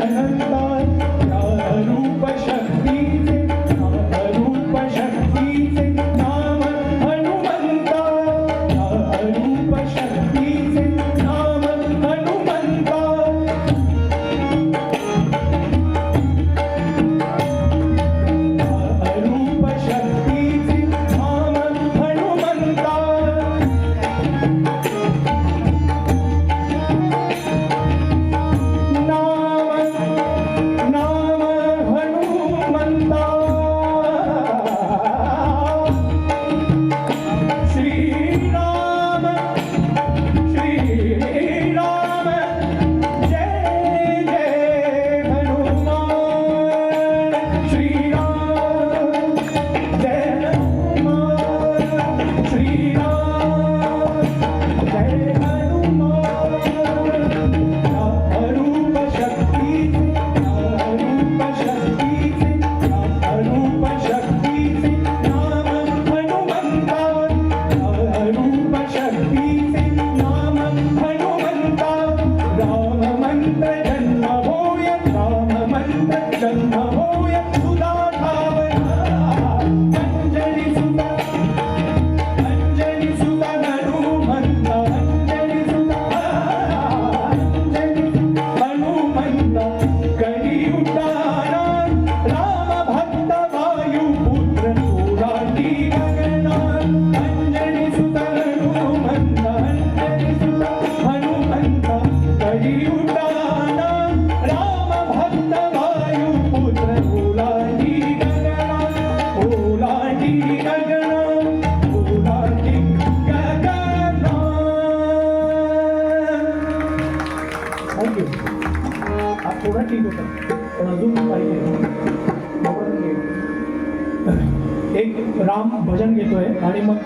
Amen. होता पण अजून पाहिजे एक राम भजन घेतोय आणि मग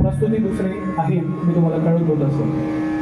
प्रस्तुती दुसरी आहे मी तुम्हाला कळत होत असेल